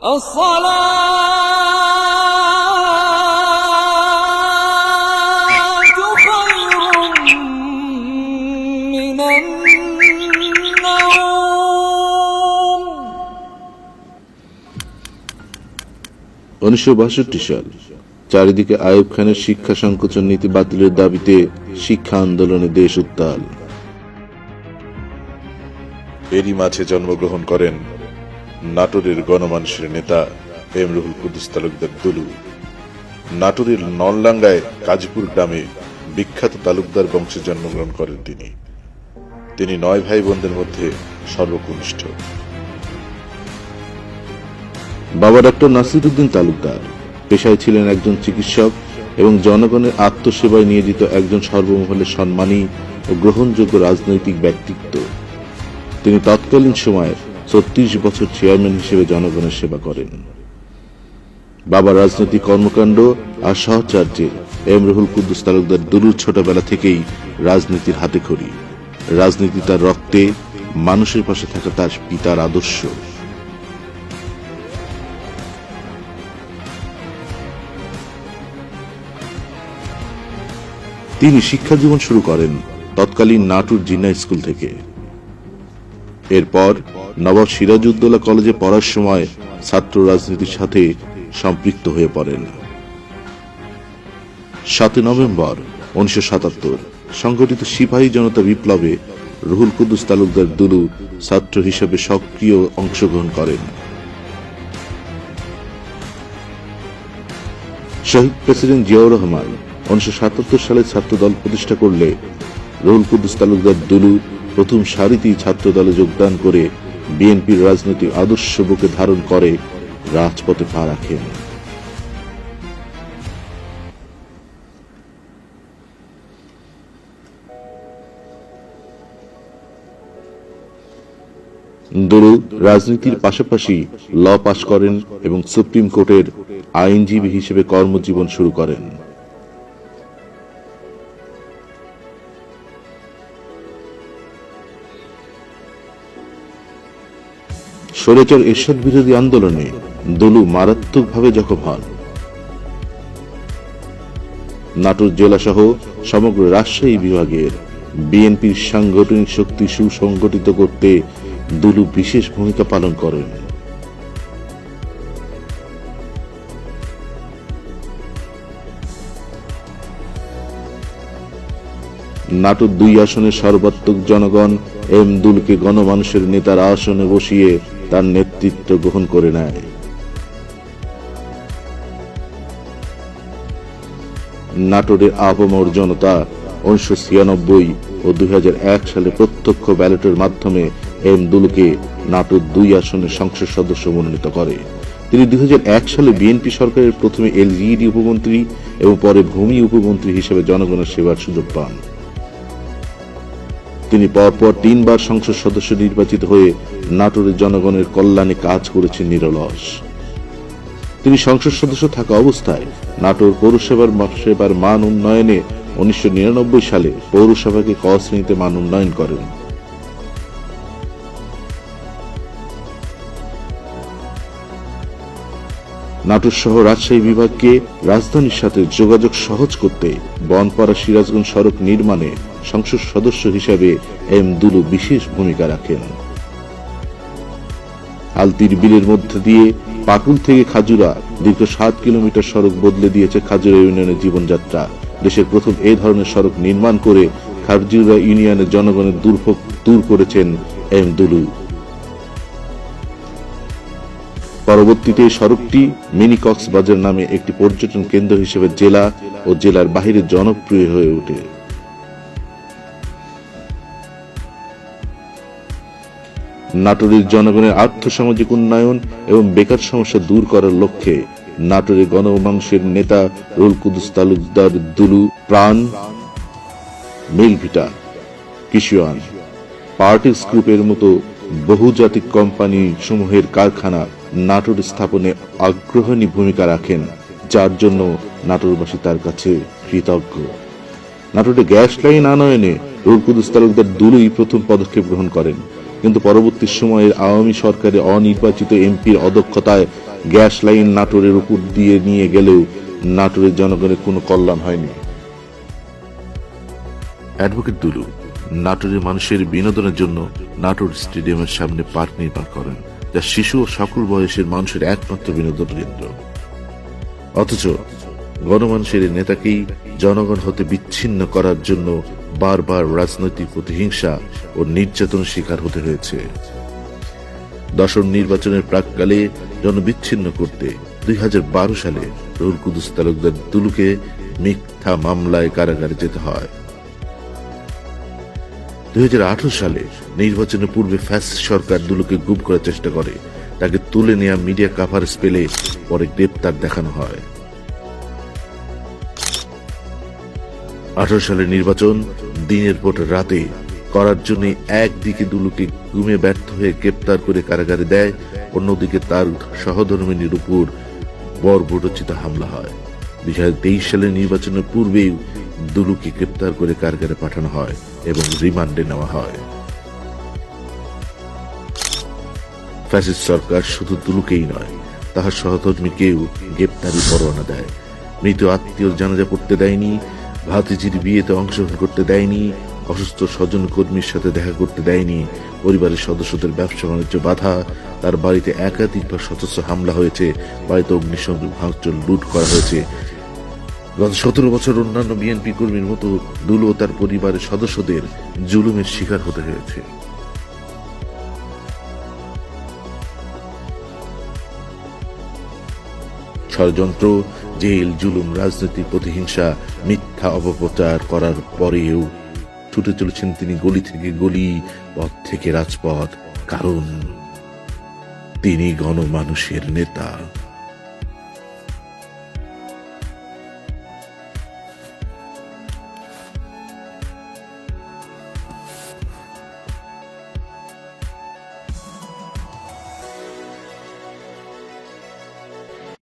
الصلاة خير من النوم উনিশশো বাষট্টি সাল চারিদিকে আইয়ুব খানের শিক্ষা সংকোচন নীতি বাতিলের দাবিতে শিক্ষা আন্দোলনে দেশ উত্তাল এরই মাঝে জন্মগ্রহণ করেন নাটোরের গণমানুষের নেতা এম রুহুল কুদ্দুস তালুকদার দুলু। নাটোরের নলডাঙ্গায় কাজীপুর গ্রামে বিখ্যাত তালুকদার বংশে জন্মগ্রহণ করেন তিনি। তিনি নয় ভাই বোনদের মধ্যে সর্বকনিষ্ঠ। বাবা ডক্টর নাসিরুদ্দিন তালুকদার পেশায় ছিলেন একজন চিকিৎসক এবং জনগণের আত্মসেবায় নিয়োজিত একজন সর্বমহলের সম্মানী ও গ্রহণযোগ্য রাজনৈতিক ব্যক্তিত্ব। তিনি তৎকালীন সময়ে ছত্রিশ বছর চেয়ারম্যান হিসেবে জনগণের সেবা করেন। বাবা রাজনৈতিক কর্মকাণ্ড আর সহচার্যে এম রহুল কুদ্দুস তালুকদার দুরুর ছোটবেলা থেকেই রাজনীতির হাতে খড়ি। রাজনীতি তার রক্তে, মানুষের পাশে থাকা তার পিতার আদর্শ। তিনি শিক্ষা জীবন শুরু করেন তৎকালীন নাটুর জিন্না স্কুল থেকে। এরপর নবাব সিরাজউদ্দৌলা কলেজে পড়ার সময় ছাত্র রাজনীতির সাথে সম্পৃক্ত হয়ে পড়েন। সাতই নভেম্বর, উনিশশো সাতাত্তর, সংগঠিত সিপাহী জনতা বিপ্লবে রুহুল কুদ্দুস তালুকদার দুলু ছাত্র হিসেবে সক্রিয় অংশগ্রহণ করেন। শহীদ প্রেসিডেন্ট জিয়াউর রহমান উনিশশো সাতাত্তর সালে ছাত্র দল প্রতিষ্ঠা করলে রুহুল কুদ্দুস তালুকদার দুলু প্রথম সারিতেই ছাত্র দলে যোগদান করে বিএনপির রাজনৈতিক আদর্শ বুকে ধারণ করে, রাজপথে পা রাখেন। দুলু রাজনীতির পাশাপাশি ল পাশ করেন এবং সুপ্রিম কোর্টের আইনজীবী হিসেবে কর্মজীবন শুরু করেন। স্বৈরাচার এরশাদ বিরোধী আন্দোলনে দলু মারাত্মকভাবে জখম হন। নাটোর জেলা সহ সমগ্র রাজশাহী বিভাগের বিএনপির সাংগঠনিক শক্তি সুসংগঠিত করতে দুলু বিশেষ ভূমিকা পালন করেন। নাটোর দুই আসনের সর্বাত্মক জনগণ এম দুলকে গণমানুষের নেতার আসনে বসিয়ে তার নেতৃত্ব গ্রহণ করে নেয়। নাটোরের আপামর জনতা উনিশশো ছিয়ানব্বই ও দুই সালে প্রত্যক্ষ ব্যালটের মাধ্যমে এম দুলুকে নাটোর দুই আসনের সংসদ সদস্য মনোনীত করে। তিনি দুই হাজার এক সালে বিএনপি সরকারের প্রথমে এলজিইডি উপমন্ত্রী এবং পরে ভূমি উপমন্ত্রী হিসেবে জনগণের সেবার সুযোগ পান। তিনি পরপর তিনবার সংসদ সদস্য নির্বাচিত হয়ে নাটোরের জনগণের কল্যাণে কাজ করেছেন নিরলস। তিনি সংসদ সদস্য থাকা অবস্থায় নাটোর পৌরসভার সেবার মান উন্নয়নে উনিশশো সালে পৌরসভাকে ক শ্রেণীতে মান উন্নয়ন করেন। নাটোর সহ রাজশাহী বিভাগকে রাজধানীর সাথে যোগাযোগ সহজ করতে বনপাড়া সিরাজগঞ্জ সড়ক নির্মাণে সংসদ সদস্য হিসেবে এম দুলু বিশেষ ভূমিকা রাখেন। আলতির বিলের মধ্যে দিয়ে পাটুল থেকে খাজুরা দীর্ঘ সাত কিলোমিটার সড়ক বদলে দিয়েছে খাজুরা ইউনিয়নের জীবনযাত্রা। দেশের প্রথম এই ধরনের সড়ক নির্মাণ করে খাজুরা ইউনিয়নের জনগণের দুর্ভোগ দূর করেছেন এম দুলু। পরবর্তীতে সড়কটি মিনি কক্সবাজার নামে একটি পর্যটন কেন্দ্র হিসেবে জেলা ও জেলার বাহিরে জনপ্রিয় হয়ে ওঠে। নাটোরের জনগণের আর্থসামাজিক উন্নয়ন এবং বেকার সমস্যা দূর করার লক্ষ্যে নাটোরের গণমানুষের নেতা রুল কুদুস তালুকদার দুলু প্রাণ, মিলভিটা কিশিয়ান পার্টিস গ্রুপের মতো বহুজাতিক কোম্পানি সমূহের কারখানা নাটোর স্থাপনে আগ্রহণী ভূমিকা রাখেন, যার জন্য নাটোরবাসী তার কাছে কৃতজ্ঞ। নাটোরে গ্যাস লাইন আনয়নে রুল কুদুস তালুকদার দুলুই প্রথম পদক্ষেপ গ্রহণ করেন। কিন্তু পরবর্তী সময়ের আওয়ামী সরকারের অনির্বাচিত এমপির অদক্ষতায় গ্যাস লাইন নাটোরের উপর দিয়ে নিয়ে গেলেও নাটোরের জনগণের কোনো কল্যাণ হয়নি। অ্যাডভোকেট দুলু, নাটোরের মানুষের বিনোদনের জন্য নাটোর স্টেডিয়ামের সামনে পার্ক নির্মাণ করেন, যা শিশু ও সকল বয়সের মানুষের একমাত্র বিনোদন কেন্দ্র। অথচ গণমানুষের নেতাকেই জনগণ হতে বিচ্ছিন্ন করার জন্য বারবার রাজনৈতিক প্রতিহিংসা ও নির্যাতন শিকার হতে হয়েছে। দশম নির্বাচনের প্রাককালে জনবিচ্ছিন্ন করতে দুই সালে রুহুল কুদুস তালুকদার দুলুকে মিথ্যা মামলায় কারাগারে যেতে হয়। দুই হাজার আঠারো সালে নির্বাচনের পূর্বে ফ্যাস সরকার দুলুকে গুম করার চেষ্টা করে। তাকে তুলে নেওয়া মিডিয়া কাভারেজ পেলে পরে গ্রেপ্তার দেখানো হয়। আঠারো সালের নির্বাচন দিনের পর রাতে করার জন্য একদিকে দুলুকে ঘুমে ব্যর্থ হয়ে গ্রেপ্তার করে কারাগারে দেয়, অন্যদিকে তার সহধর্মিনীর উপর বর্বরচিত হামলা হয়। দুই সালের নির্বাচনের পূর্বেই দুলুকে গ্রেপ্তার করে কারাগারে পাঠানো হয় এবং রিমান্ডে নেওয়া হয়। ফ্যাসিস্ট সরকার শুধু দুলুকেই নয়, তাহার সহধর্মীকেও গ্রেপ্তারি পরোয়ানা দেয়। মৃত আত্মীয় জানাজা পড়তে দেয়নি ভাতিজির বিয়েতে অংশগ্রহণ করতে দেয়নি, অসুস্থ স্বজন কর্মীর সাথে দেখা করতে দেয়নি, পরিবারের সদস্যদের ব্যবসা বাণিজ্য বাধা, তার বাড়িতে একাধিকবার সদস্য হামলা হয়েছে, বাড়িতে অগ্নিসংযোগ ভাঙচুর, লুট করা হয়েছে। গত সতেরো বছর অন্যান্য বিএনপি কর্মীর মতো দুলু তার পরিবারের সদস্যদের জুলুমের শিকার হতে হয়েছে। ষড়যন্ত্র, জেল, জুলুম, রাজনৈতিক প্রতিহিংসা, মিথ্যা অপপ্রচার করার পরেও ছুটে চলেছেন তিনি গলি থেকে গলি, পথ থেকে রাজপথ। কারণ তিনি গণমানুষের নেতা।